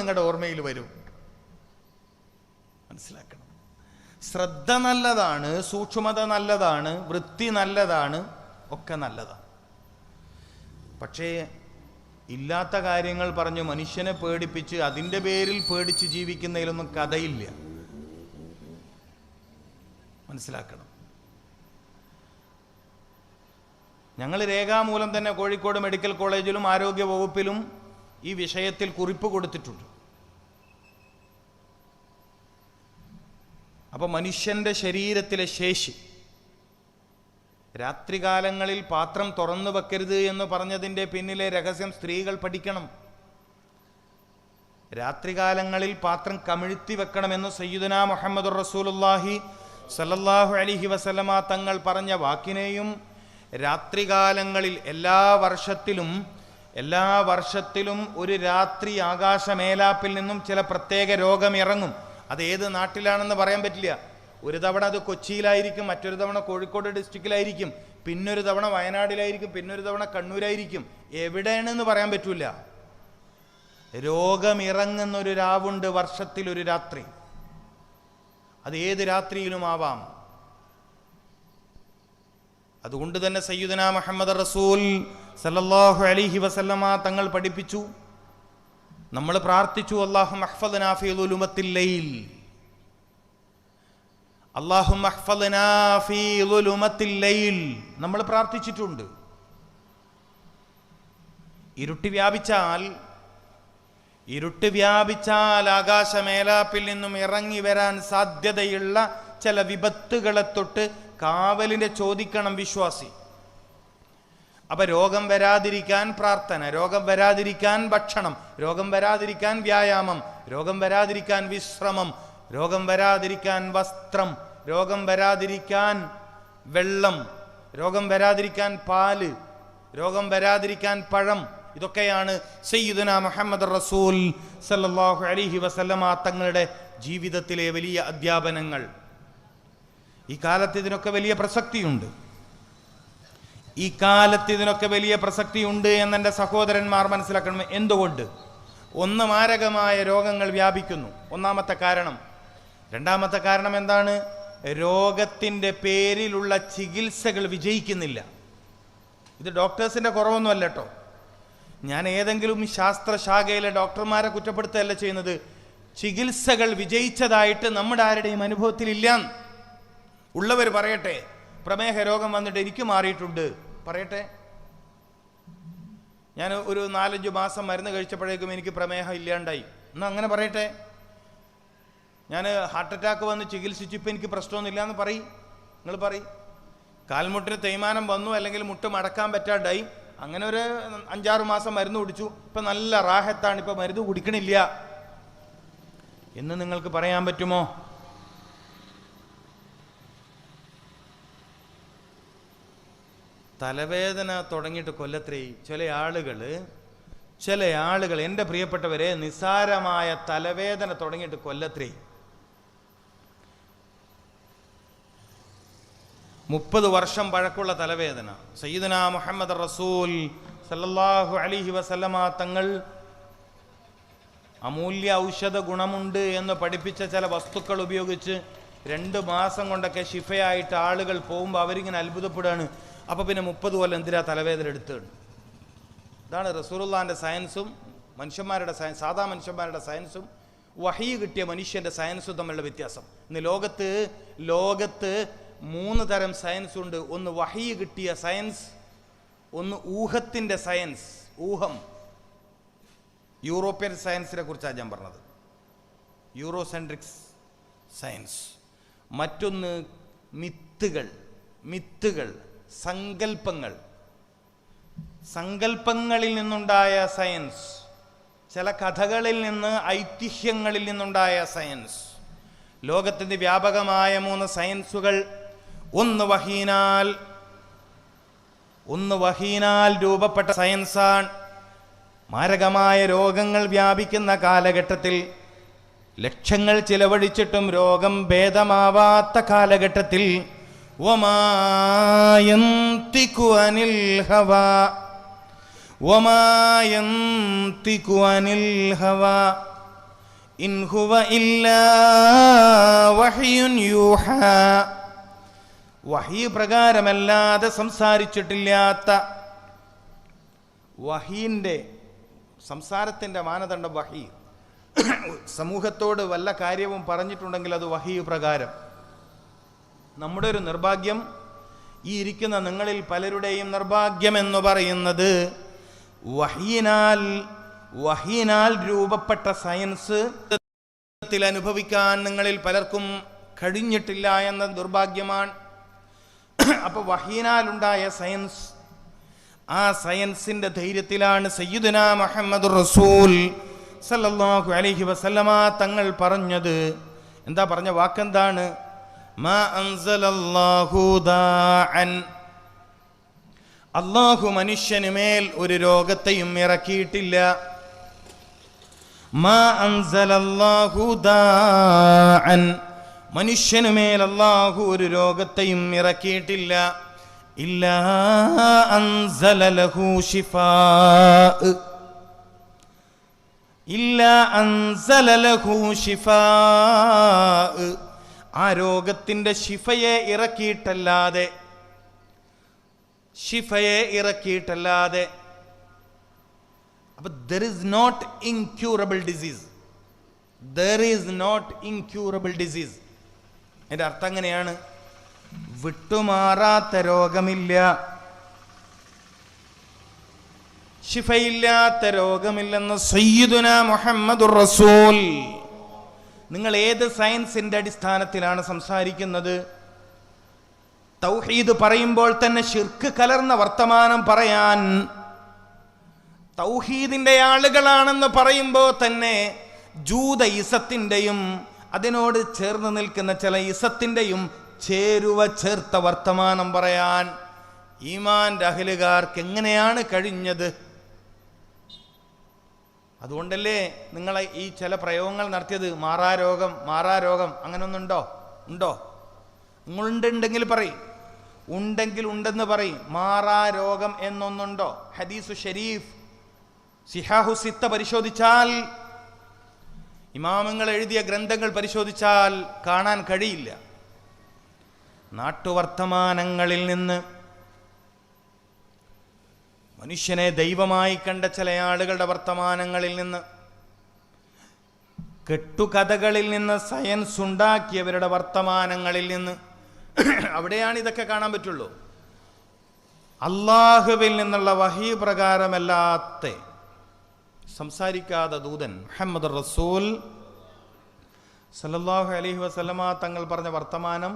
നിങ്ങളുടെ ഓർമ്മയിൽ വരും. മനസ്സിലാക്കണം. ശ്രദ്ധ നല്ലതാണ് സൂക്ഷ്മത നല്ലതാണ് വൃത്തി നല്ലതാണ് ഒക്കെ നല്ലതാണ്. പക്ഷേ ഇല്ലാത്ത കാര്യങ്ങൾ പറഞ്ഞ് മനുഷ്യനെ പേടിപ്പിച്ച് അതിന്റെ പേരിൽ പേടിച്ച് ജീവിക്കുന്നതിലൊന്നും കഥയില്ല. മനസ്സിലാക്കണം. ഞങ്ങൾ രേഖാമൂലം തന്നെ കോഴിക്കോട് മെഡിക്കൽ കോളേജിലും ആരോഗ്യ വകുപ്പിലും ഈ വിഷയത്തിൽ കുറിപ്പ് കൊടുത്തിട്ടുണ്ട്. അപ്പോൾ മനുഷ്യന്റെ ശരീരത്തിലെ ശേഷി രാത്രികാലങ്ങളിൽ പാത്രം തുറന്നു വെക്കരുത് എന്ന് പറഞ്ഞതിന്റെ പിന്നിലെ രഹസ്യം സ്ത്രീകൾ പഠിക്കണം. രാത്രികാലങ്ങളിൽ പാത്രം കമിഴ്ത്തി വെക്കണമെന്ന് സയ്യിദുന മുഹമ്മദ് റസൂലുല്ലാഹി സല്ലല്ലാഹു അലിഹി വസല്ലമ തങ്ങൾ പറഞ്ഞ വാക്കിനെയും രാത്രികാലങ്ങളിൽ എല്ലാ വർഷത്തിലും എല്ലാ വർഷത്തിലും ഒരു രാത്രി ആകാശമേലാപ്പിൽ നിന്നും ചില പ്രത്യേക രോഗം ഇറങ്ങും. അത് ഏത് നാട്ടിലാണെന്ന് പറയാൻ പറ്റില്ല. ഒരു തവണ അത് കൊച്ചിയിലായിരിക്കും മറ്റൊരു തവണ കോഴിക്കോട് ഡിസ്ട്രിക്റ്റിലായിരിക്കും പിന്നൊരു തവണ വയനാടിലായിരിക്കും പിന്നൊരു തവണ കണ്ണൂരായിരിക്കും. എവിടെയാണെന്ന് പറയാൻ പറ്റൂല. രോഗമിറങ്ങുന്നൊരു രാവുണ്ട് വർഷത്തിലൊരു രാത്രി. അത് ഏത് രാത്രിയിലും ആവാം. അതുകൊണ്ട് തന്നെ സയ്യുദന മുഹമ്മദ് റസൂൽ സല്ലല്ലാഹു അലിഹി വസല്ലമ തങ്ങൾ പഠിപ്പിച്ചു. നമ്മൾ പ്രാർത്ഥിച്ചു അള്ളാഹു മഹ്ഫദ് ലൈൽ. അള്ളാഹു ലൈൽ. നമ്മൾ പ്രാർത്ഥിച്ചിട്ടുണ്ട്. ഇരുട്ട് വ്യാപിച്ചാൽ ഇരുട്ട് വ്യാപിച്ചാൽ ആകാശമേലാപ്പിൽ നിന്നും ഇറങ്ങി വരാൻ സാധ്യതയുള്ള ചില വിപത്തുകളെ തൊട്ട് കാവലിനെ ചോദിക്കണം വിശ്വാസി. അപ്പൊ രോഗം വരാതിരിക്കാൻ പ്രാർത്ഥന രോഗം വരാതിരിക്കാൻ ഭക്ഷണം രോഗം വരാതിരിക്കാൻ വ്യായാമം രോഗം വരാതിരിക്കാൻ വിശ്രമം രോഗം വരാതിരിക്കാൻ വസ്ത്രം രോഗം വരാതിരിക്കാൻ വെള്ളം രോഗം വരാതിരിക്കാൻ പാൽ രോഗം വരാതിരിക്കാൻ പഴം ഇതൊക്കെയാണ് സയ്യിദുന മുഹമ്മദ് റസൂൽ സല്ലാഹു അലിഹി വസല്ലമ തങ്ങളുടെ ജീവിതത്തിലെ വലിയ അധ്യാപനങ്ങൾ. ഈ കാലത്ത് ഇതിനൊക്കെ വലിയ പ്രസക്തിയുണ്ട്. ഈ കാലത്ത് ഇതിനൊക്കെ വലിയ പ്രസക്തിയുണ്ട് എന്നെന്റെ സഹോദരന്മാർ മനസ്സിലാക്കണം. എന്തുകൊണ്ട്? ഒന്ന് മാരകമായ രോഗങ്ങൾ വ്യാപിക്കുന്നു. ഒന്നാമത്തെ കാരണം. രണ്ടാമത്തെ കാരണം എന്താണ്? രോഗത്തിന്റെ പേരിലുള്ള ചികിത്സകൾ വിജയിക്കുന്നില്ല. ഇത് ഡോക്ടേഴ്സിന്റെ കുറവൊന്നുമല്ല കേട്ടോ. ഞാൻ ഏതെങ്കിലും ശാസ്ത്രശാഖയിലെ ഡോക്ടർമാരെ കുറ്റപ്പെടുത്തുകയല്ല ചെയ്യുന്നത്. ചികിത്സകൾ വിജയിച്ചതായിട്ട് നമ്മുടെ ആരുടെയും അനുഭവത്തിലില്ല ഉള്ളവർ പറയട്ടെ പ്രമേഹ രോഗം വന്നിട്ട് എനിക്ക് മാറിയിട്ടുണ്ട്. പറയട്ടെ? ഞാൻ ഒരു നാലഞ്ച് മാസം മരുന്ന് കഴിച്ചപ്പോഴേക്കും എനിക്ക് പ്രമേഹം ഇല്ലാണ്ടായി. എന്നാ അങ്ങനെ പറയട്ടെ? ഞാൻ ഹാർട്ട് അറ്റാക്ക് വന്ന് ചികിത്സിച്ചിപ്പോൾ എനിക്ക് പ്രശ്നമൊന്നുമില്ല എന്ന് പറയും. നിങ്ങൾ പറയും. കാൽമുട്ടിന് തേയ്മാനം വന്നു അല്ലെങ്കിൽ മുട്ട് മടക്കാൻ പറ്റാണ്ടായി. അങ്ങനെ ഒരു അഞ്ചാറ് മാസം മരുന്ന് കുടിച്ചു. ഇപ്പം നല്ല റാഹത്താണ് ഇപ്പം മരുന്ന് കുടിക്കണില്ല. എന്ന് നിങ്ങൾക്ക് പറയാൻ പറ്റുമോ? തലവേദന തുടങ്ങിയിട്ട് കൊല്ലത്രേ ചില ആളുകൾ ചില ആളുകൾ എന്റെ പ്രിയപ്പെട്ടവരെ നിസ്സാരമായ തലവേദന തുടങ്ങിയിട്ട് കൊല്ലത്രേ. മുപ്പത് വർഷം പഴക്കമുള്ള തലവേദന. സയ്യിദന മുഹമ്മദ് റസൂൽ സല്ലല്ലാഹു അലിഹി വസല്ലമ തങ്ങൾ അമൂല്യ ഔഷധ ഗുണമുണ്ട് എന്ന് പഠിപ്പിച്ച ചില വസ്തുക്കൾ ഉപയോഗിച്ച് രണ്ട് മാസം കൊണ്ടൊക്കെ ശിഫയായിട്ട് ആളുകൾ പോകുമ്പോൾ അവരിങ്ങനെ അത്ഭുതപ്പെടുകയാണ്. അപ്പോൾ പിന്നെ മുപ്പത് കൊല്ലം എന്തിനാ തലവേദന എടുത്തുണ്ട് ഇതാണ് റസൂറുല്ലാന്റെ സയൻസും മനുഷ്യന്മാരുടെ സയൻസ് സാധാ മനുഷ്യന്മാരുടെ സയൻസും വഹി കിട്ടിയ മനുഷ്യന്റെ സയൻസും തമ്മിലുള്ള വ്യത്യാസം. ഇന്ന് ലോകത്ത് ലോകത്ത് മൂന്ന് തരം സയൻസ് ഉണ്ട്. ഒന്ന് വഹി കിട്ടിയ സയൻസ് ഒന്ന് ഊഹത്തിന്റെ സയൻസ് ഊഹം. യൂറോപ്യൻ സയൻസിനെ കുറിച്ചാണ് ഞാൻ പറഞ്ഞത്. Eurocentrics science. മറ്റൊന്ന് മിത്തുകൾ മിത്തുകൾ. സങ്കല്പങ്ങൾ സങ്കല്പങ്ങളിൽ നിന്നുണ്ടായ സയൻസ് ചില കഥകളിൽ നിന്ന് ഐതിഹ്യങ്ങളിൽ നിന്നുണ്ടായ സയൻസ് ലോകത്തിന്റെ വ്യാപകമായ മൂന്ന് സയൻസുകൾ ഒന്ന് വഹീനാൽ ഒന്ന് വഹീനാൽ രൂപപ്പെട്ട സയൻസാണ് മാരകമായ രോഗങ്ങൾ വ്യാപിക്കുന്ന കാലഘട്ടത്തിൽ ലക്ഷങ്ങൾ ചിലവഴിച്ചിട്ടും രോഗം ഭേദമാവാത്ത കാലഘട്ടത്തിൽ വഹി പ്രകാരമല്ലാതെ സംസാരിച്ചിട്ടില്ലാത്ത വഹീന്റെ സംസാരത്തിന്റെ മാനദണ്ഡം വഹി. സമൂഹത്തോട് വല്ല കാര്യവും പറഞ്ഞിട്ടുണ്ടെങ്കിൽ അത് വഹി പ്രകാരം. നമ്മുടെ ഒരു നിർഭാഗ്യം ഈ ഇരിക്കുന്ന നിങ്ങളിൽ പലരുടെയും നിർഭാഗ്യം എന്ന് പറയുന്നത് വഹീനാൽ വഹീനാൽ രൂപപ്പെട്ട സയൻസ് അനുഭവിക്കാൻ നിങ്ങളിൽ പലർക്കും കഴിഞ്ഞിട്ടില്ല എന്ന ദുർഭാഗ്യമാണ്. അപ്പൊ വഹീനാലുണ്ടായ സയൻസ് ആ സയൻസിന്റെ ധൈര്യത്തിലാണ് സയ്യിദുന മുഹമ്മദ് റസൂൽ സല്ലല്ലാഹു അലൈഹി വസല്ലമ തങ്ങൾ പറഞ്ഞത്. എന്താ പറഞ്ഞ വാക്കെന്താണ്? അള്ളാഹു മനുഷ്യന് മേൽ ഒരു രോഗത്തെയും ഇറക്കിയിട്ടില്ല. മനുഷ്യനു മേൽ അള്ളാഹു ഒരു രോഗത്തെയും ഇറക്കിയിട്ടില്ല. ഇല്ലാ ശിഫാ. ഇല്ല ശിഫാ. ആ രോഗത്തിന്റെ ശിഫയെ ഇറക്കിയിട്ടല്ലാതെ ശിഫയെ ഇറക്കിയിട്ടല്ലാതെ അപ്പൊ there is not incurable disease there is not incurable disease എന്റെ അർത്ഥം എങ്ങനെയാണ് വിട്ടുമാറാത്ത രോഗമില്ല. ശിഫയില്ലാത്ത രോഗമില്ലെന്ന് സയ്യിദുന മുഹമ്മദുർ റസൂൽ. നിങ്ങൾ ഏത് സയൻസിന്റെ അടിസ്ഥാനത്തിലാണ് സംസാരിക്കുന്നത്? തൗഹീദ് പറയുമ്പോൾ തന്നെ ഷിർക്ക് കലർന്ന വർത്തമാനം പറയാൻ തൗഹീദിന്റെ ആളുകളാണെന്ന് പറയുമ്പോൾ തന്നെ ജൂത ഇസത്തിന്റെയും അതിനോട് ചേർന്ന് നിൽക്കുന്ന ചില ഇസത്തിന്റെയും ചേരുവ ചേർത്ത വർത്തമാനം പറയാൻ ഈമാൻ അഹലുകാർക്ക് എങ്ങനെയാണ് കഴിഞ്ഞത്? അതുകൊണ്ടല്ലേ നിങ്ങളെ ഈ ചില പ്രയോഗങ്ങൾ നടത്തിയത്? മാറാരോഗം മാറാരോഗം മാറാ രോഗം. അങ്ങനൊന്നുണ്ടോ ഉണ്ടോ? നിങ്ങളുണ്ടെങ്കിൽ പറയും. ഉണ്ടെങ്കിൽ ഉണ്ടെന്ന് പറയും. മാറാരോഗം എന്നൊന്നുണ്ടോ? ഹദീസു ഷരീഫ് സിഹാഹു സിത്ത പരിശോധിച്ചാൽ ഇമാമങ്ങൾ എഴുതിയ ഗ്രന്ഥങ്ങൾ പരിശോധിച്ചാൽ കാണാൻ കഴിയില്ല. നാട്ടുവർത്തമാനങ്ങളിൽ നിന്ന് മനുഷ്യനെ ദൈവമായി കണ്ട ചില ആളുകളുടെ വർത്തമാനങ്ങളിൽ നിന്ന് കെട്ടുകഥകളിൽ നിന്ന് സയൻസ് ഉണ്ടാക്കിയവരുടെ വർത്തമാനങ്ങളിൽ നിന്ന് അവിടെയാണ് ഇതൊക്കെ കാണാൻ പറ്റുള്ളൂ. അള്ളാഹുവിൽ നിന്നുള്ള വഹി പ്രകാരമല്ലാത്ത സംസാരിക്കാതെ ദൂതൻ മുഹമ്മദ് റസൂൽ സല്ലല്ലാഹു അലഹി വസ്ലമ തങ്ങൾ പറഞ്ഞ വർത്തമാനം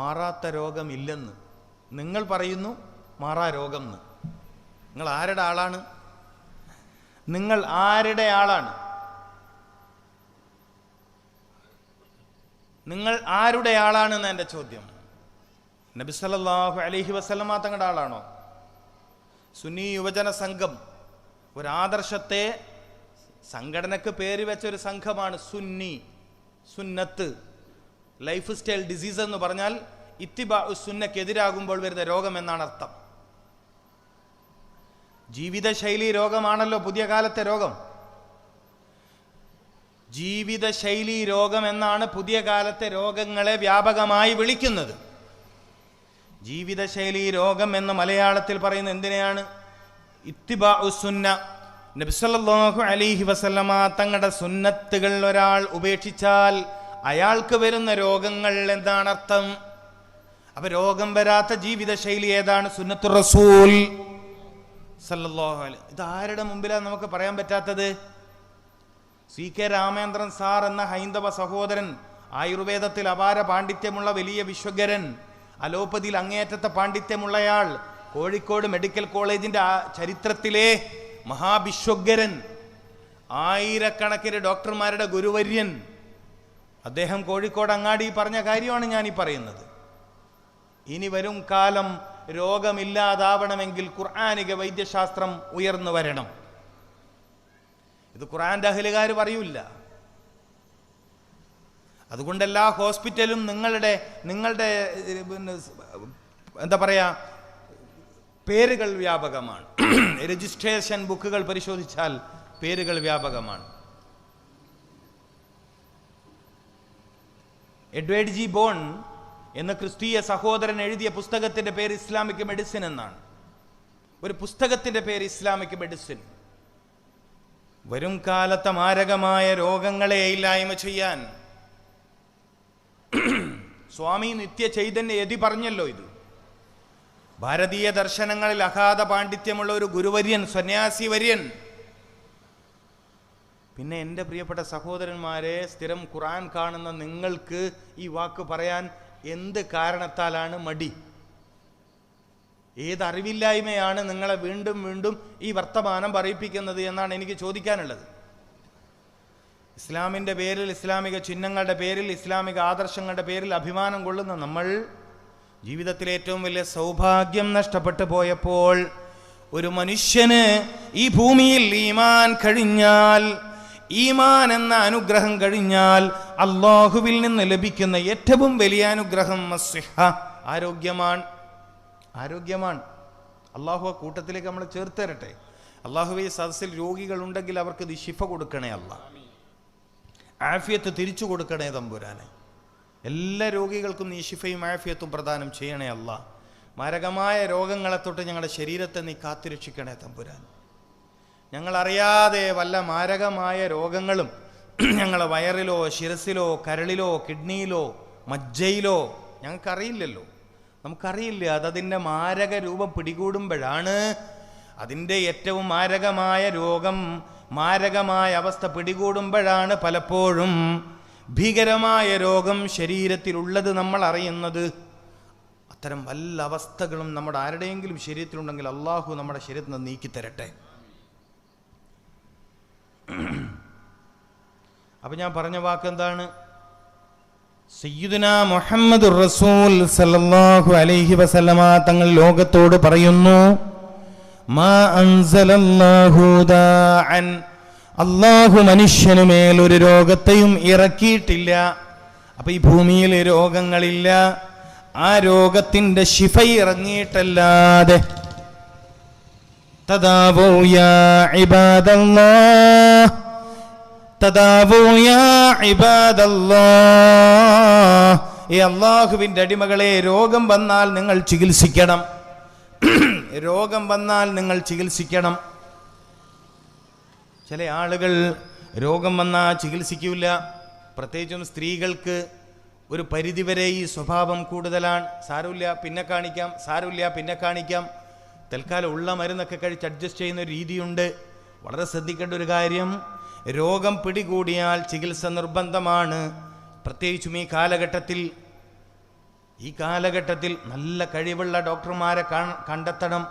മാറാത്ത രോഗമില്ലെന്ന്. നിങ്ങൾ പറയുന്നു മാറാ രോഗം എന്ന് നിങ്ങൾ ആരുടെ ആളാണ്? നിങ്ങൾ ആരുടെ ആളാണ്? നിങ്ങൾ ആരുടെ ആളാണെന്ന് എന്റെ ചോദ്യം? നബി സല്ലല്ലാഹു അലൈഹി വസല്ലമ തങ്ങളുടെ ആളാണോ? സുന്നി യുവജന സംഘം ഒരു ആദർശത്തെ സംഘടനക്ക് പേര് വെച്ച ഒരു സംഘമാണ് സുന്നി സുന്നത്ത്. ലൈഫ് സ്റ്റൈൽ ഡിസീസ് എന്ന് പറഞ്ഞാൽ ഇത്തിബാ സുന്നക്കെതിരാകുമ്പോൾ വരുന്ന രോഗം എന്നാണ് അർത്ഥം. ജീവിതശൈലി രോഗമാണല്ലോ പുതിയ കാലത്തെ രോഗം. ജീവിതശൈലി രോഗം എന്നാണ് പുതിയ കാലത്തെ രോഗങ്ങളെ വ്യാപകമായി വിളിക്കുന്നത്. ജീവിതശൈലി രോഗം എന്ന് മലയാളത്തിൽ പറയുന്ന എന്തിനെയാണ്? ഇത്തിബാ സുന്ന. നബ്സല്ലാഹു അലിഹി വസല്ലമ തങ്ങളുടെ സുന്നത്തുകൾ ഒരാൾ ഉപേക്ഷിച്ചാൽ അയാൾക്ക് വരുന്ന രോഗങ്ങൾ എന്താണ് അർത്ഥം? അപ്പൊ രോഗം വരാത്ത ജീവിതശൈലി ഏതാണ്? സുന്നത്തു റസൂൽ സല്ലല്ലാഹു അലൈഹി ഇത് ആരുടെ മുമ്പിലാണ് നമുക്ക് പറയാൻ പറ്റാത്തത്? സി കെ രാമേന്ദ്രൻ സാർ എന്ന ഹൈന്ദവ സഹോദരൻ ആയുർവേദത്തിൽ അപാര പാണ്ഡിത്യമുള്ള വലിയ വിശ്വഗരൻ അലോപ്പതിയിൽ അങ്ങേയറ്റത്തെ പാണ്ഡിത്യമുള്ളയാൾ കോഴിക്കോട് മെഡിക്കൽ കോളേജിന്റെ ചരിത്രത്തിലെ മഹാവിശ്വഗരൻ ആയിരക്കണക്കിന് ഡോക്ടർമാരുടെ ഗുരുവര്യൻ. അദ്ദേഹം കോഴിക്കോട് അങ്ങാടി പറഞ്ഞ കാര്യമാണ് ഈ പറയുന്നത്. ഇനി വരും കാലം രോഗമില്ലാതാവണമെങ്കിൽ ഖുർആാനിക വൈദ്യശാസ്ത്രം ഉയർന്നു വരണം. ഇത് ഖുർആൻ അഹലുകാർ പറയൂല അതുകൊണ്ട് ഹോസ്പിറ്റലും നിങ്ങളുടെ നിങ്ങളുടെ എന്താ പറയുക പേരുകൾ വ്യാപകമാണ്. രജിസ്ട്രേഷൻ ബുക്കുകൾ പരിശോധിച്ചാൽ പേരുകൾ വ്യാപകമാണ്. എഡ്വേർഡ് ജി ബോൺ എന്ന ക്രിസ്തീയ സഹോദരൻ എഴുതിയ പുസ്തകത്തിന്റെ പേര് ഇസ്ലാമിക് മെഡിസിൻ എന്നാണ്. ഒരു പുസ്തകത്തിന്റെ പേര് ഇസ്ലാമിക് മെഡിസിൻ. വരും കാലത്തെ മാരകമായ രോഗങ്ങളെ ഇല്ലായ്മ ചെയ്യാൻ. സ്വാമി നിത്യ ചൈതന്യ യതി പറഞ്ഞല്ലോ ഇത്. ഭാരതീയ ദർശനങ്ങളിൽ അഗാധ പാണ്ഡിത്യമുള്ള ഒരു ഗുരുവര്യൻ സന്യാസി വര്യൻ. പിന്നെ എന്റെ പ്രിയപ്പെട്ട സഹോദരന്മാരെ സ്ഥിരം ഖുറാൻ കാണുന്ന നിങ്ങൾക്ക് ഈ വാക്ക് പറയാൻ എന്ത് കാരണത്താലാണ് മടി? ഏതറിവില്ലായ്മയാണ് നിങ്ങളെ വീണ്ടും വീണ്ടും ഈ വർത്തമാനം പറയിപ്പിക്കുന്നത് എന്നാണ് എനിക്ക് ചോദിക്കാനുള്ളത്. ഇസ്ലാമിന്റെ പേരിൽ ഇസ്ലാമിക ചിഹ്നങ്ങളുടെ പേരിൽ ഇസ്ലാമിക ആദർശങ്ങളുടെ പേരിൽ അഭിമാനം കൊള്ളുന്ന നമ്മൾ ജീവിതത്തിലെ ഏറ്റവും വലിയ സൗഭാഗ്യം നഷ്ടപ്പെട്ടു പോയപ്പോൾ ഒരു മനുഷ്യന് ഈ ഭൂമിയിൽ ഈമാൻ കഴിഞ്ഞാൽ ഈമാൻ എന്ന അനുഗ്രഹം കഴിഞ്ഞാൽ അള്ളാഹുവിൽ നിന്ന് ലഭിക്കുന്ന ഏറ്റവും വലിയ അനുഗ്രഹം ആരോഗ്യമാണ്. ആരോഗ്യമാണ്. അള്ളാഹു ആ കൂട്ടത്തിലേക്ക് നമ്മൾ ചേർത്ത് തരട്ടെ. അള്ളാഹു ഈ സദസ്സിൽ രോഗികളുണ്ടെങ്കിൽ അവർക്ക് ഇത് ശിഫ കൊടുക്കണേ അല്ല. ആഫിയത്ത് തിരിച്ചു കൊടുക്കണേ തമ്പുരാനെ. എല്ലാ രോഗികൾക്കും നീ ശിഫയും ആഫിയത്തും പ്രദാനം ചെയ്യണേ അല്ല. മാരകമായ രോഗങ്ങളെ തൊട്ട് ഞങ്ങളുടെ ശരീരത്തെ നീ കാത്തുരക്ഷിക്കണേ തമ്പുരാൻ ഞങ്ങളറിയാതെ വല്ല മാരകമായ രോഗങ്ങളും ഞങ്ങളെ വയറിലോ ശിരസിലോ കരളിലോ കിഡ്നിയിലോ മജ്ജയിലോ ഞങ്ങൾക്കറിയില്ലല്ലോ. നമുക്കറിയില്ല അതതിന്റെ മാരക രൂപം പിടികൂടുമ്പോഴാണ് അതിന്റെ ഏറ്റവും മാരകമായ രോഗം മാരകമായ അവസ്ഥ പിടികൂടുമ്പോഴാണ് പലപ്പോഴും ഭീകരമായ രോഗം ശരീരത്തിലുള്ളത് നമ്മൾ അറിയുന്നത് അത്തരം വല്ല അവസ്ഥകളും നമ്മുടെ ആരുടെയെങ്കിലും ശരീരത്തിലുണ്ടെങ്കിൽ അള്ളാഹു നമ്മുടെ ശരീരത്തിൽ നിന്ന് നീക്കിത്തരട്ടെ. അപ്പൊ ഞാൻ പറഞ്ഞ വാക്ക് എന്താണ് സയ്യിദുന മുഹമ്മദ് റസൂൽ സല്ലല്ലാഹു അലൈഹി വസല്ലമ തങ്ങൾ ലോകത്തോട് പറയുന്നു മാ അൻസലല്ലാഹു ദാഅൻ. അള്ളാഹു മനുഷ്യനു മേൽ ഒരു രോഗത്തെയും ഇറക്കിയിട്ടില്ല. അപ്പൊ ഈ ഭൂമിയിൽ രോഗങ്ങളില്ല. ആ രോഗത്തിന്റെ ശിഫ ഇറങ്ങിയിട്ടല്ലാതെ യാ ഇബാദല്ലാഹ്. ഈ അള്ളാഹുവിന്റെ അടിമകളെ രോഗം വന്നാൽ നിങ്ങൾ ചികിത്സിക്കണം. രോഗം വന്നാൽ നിങ്ങൾ ചികിത്സിക്കണം. ചില ആളുകൾ രോഗം വന്നാൽ ചികിത്സിക്കൂല. പ്രത്യേകിച്ചും സ്ത്രീകൾക്ക് ഒരു പരിധിവരെ ഈ സ്വഭാവം കൂടുതലാണ്. സാരമില്ല പിന്നെ കാണിക്കാം സാരമില്ല പിന്നെ കാണിക്കാം. തൽക്കാലം ഉള്ള മരുന്നൊക്കെ കഴിച്ച് അഡ്ജസ്റ്റ് ചെയ്യുന്ന ഒരു രീതിയുണ്ട്. വളരെ ശ്രദ്ധിക്കേണ്ട ഒരു കാര്യം രോഗം പിടികൂടിയാൽ ചികിത്സ നിർബന്ധമാണ്. പ്രത്യേകിച്ചും ഈ കാലഘട്ടത്തിൽ ഈ കാലഘട്ടത്തിൽ നല്ല കഴിവുള്ള ഡോക്ടർമാരെ കണ്ടെത്തണം.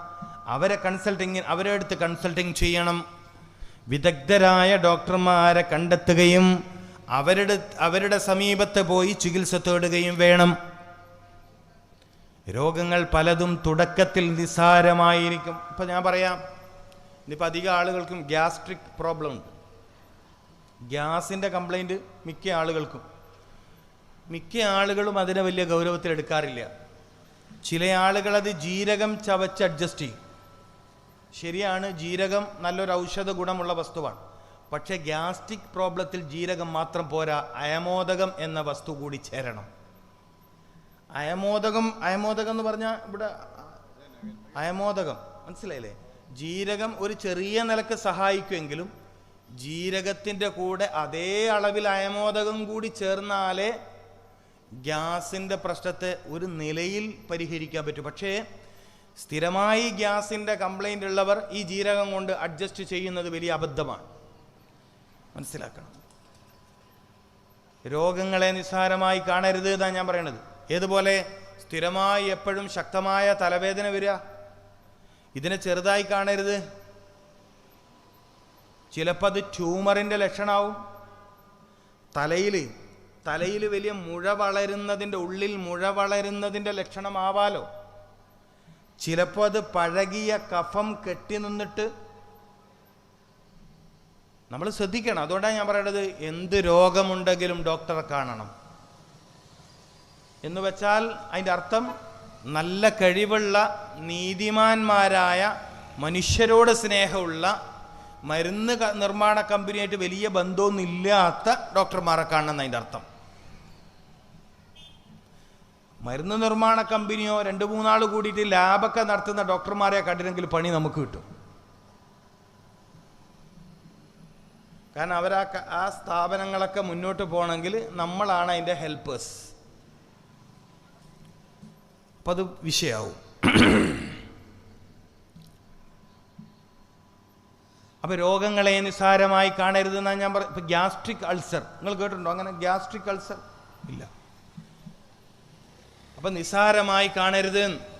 അവരെ കൺസൾട്ടിങ് അവരെ അടുത്ത് കൺസൾട്ടിങ് ചെയ്യണം. വിദഗ്ധരായ ഡോക്ടർമാരെ കണ്ടെത്തുകയും അവരുടെ അവരുടെ സമീപത്ത് പോയി ചികിത്സ തേടുകയും വേണം. രോഗങ്ങൾ പലതും തുടക്കത്തിൽ നിസ്സാരമായിരിക്കും. ഇപ്പം ഞാൻ പറയാം. ഇനിയിപ്പോൾ അധികം ആളുകൾക്കും ഗ്യാസ്ട്രിക് പ്രോബ്ലം ഉണ്ട്. ഗ്യാസിന്റെ കംപ്ലൈന്റ് മിക്ക ആളുകൾക്കും. മിക്ക ആളുകളും അതിനെ വലിയ ഗൗരവത്തിൽ എടുക്കാറില്ല. ചില ആളുകൾ അത് ജീരകം ചവച്ച് അഡ്ജസ്റ്റ് ചെയ്യും. ശരിയാണ് ജീരകം നല്ലൊരു ഔഷധ ഗുണമുള്ള വസ്തുവാണ്. പക്ഷേ ഗ്യാസ്ട്രിക് പ്രോബ്ലത്തിൽ ജീരകം മാത്രം പോരാ അയമോദകം എന്ന വസ്തു കൂടി ചേരണം. അയമോദകം അയമോദകം എന്ന് പറഞ്ഞാൽ ഇവിടെ അയമോദകം. മനസ്സിലായില്ലേ? ജീരകം ഒരു ചെറിയ നിലയ്ക്ക് സഹായിക്കുമെങ്കിലും ജീരകത്തിന്റെ കൂടെ അതേ അളവിൽ അയമോദകം കൂടി ചേർന്നാലേ ഗ്യാസിന്റെ പ്രശ്നത്തെ ഒരു നിലയിൽ പരിഹരിക്കാൻ പറ്റും. പക്ഷേ സ്ഥിരമായി ഗ്യാസിന്റെ കംപ്ലൈന്റ് ഉള്ളവർ ഈ ജീരകം കൊണ്ട് അഡ്ജസ്റ്റ് ചെയ്യുന്നത് വലിയ അബദ്ധമാണ്. മനസ്സിലാക്കണം. രോഗങ്ങളെ നിസ്സാരമായി കാണരുത് എന്നാണ് ഞാൻ പറയണത്. ഏതുപോലെ? സ്ഥിരമായി എപ്പോഴും ശക്തമായ തലവേദന വരിക. ഇതിനെ ചെറുതായി കാണരുത്. ചിലപ്പോൾ അത് ട്യൂമറിന്റെ ലക്ഷണമാവും തലയിൽ തലയിൽ വലിയ മുഴ വളരുന്നതിന്റെ ഉള്ളിൽ മുഴ വളരുന്നതിന്റെ ലക്ഷണമാവാലോ. ചിലപ്പോൾ അത് പഴകിയ കഫം കെട്ടി നിന്നിട്ട് നമ്മൾ ശ്രദ്ധിക്കണം. അതുകൊണ്ടാണ് ഞാൻ പറയുന്നത് എന്ത് രോഗമുണ്ടെങ്കിലും ഡോക്ടറെ കാണണം. എന്ന് വെച്ചാൽ അതിന്റെ അർത്ഥം നല്ല കഴിവുള്ള നീതിമാന്മാരായ മനുഷ്യരോട് സ്നേഹമുള്ള മരുന്ന് നിർമ്മാണ കമ്പനിയായിട്ട് വലിയ ബന്ധമൊന്നുമില്ലാത്ത ഡോക്ടർമാരെ കാണണം എന്നതിന്റെ അർത്ഥം. മരുന്ന് നിർമ്മാണ കമ്പനിയോ രണ്ട് മൂന്നാൾ കൂടിയിട്ട് ലാബൊക്കെ നടത്തുന്ന ഡോക്ടർമാരെ കണ്ടിരുന്നെങ്കിൽ പണി നമുക്ക് കിട്ടും. കാരണം അവരാ ആ സ്ഥാപനങ്ങളൊക്കെ മുന്നോട്ട് പോകണമെങ്കിൽ നമ്മളാണ് അതിന്റെ ഹെൽപ്പേഴ്സ് അപ്പം അത് വിഷയാവും. അപ്പോൾ രോഗങ്ങളെ നിസ്സാരമായി കാണരുതെന്നാണ് ഞാൻ പറ ഇപ്പം ഗ്യാസ്ട്രിക് അൾസർ നിങ്ങൾ കേട്ടിട്ടുണ്ടോ? അങ്ങനെ ഗ്യാസ്ട്രിക് അൾസർ ഇല്ല. അപ്പം നിസ്സാരമായി കാണരുത്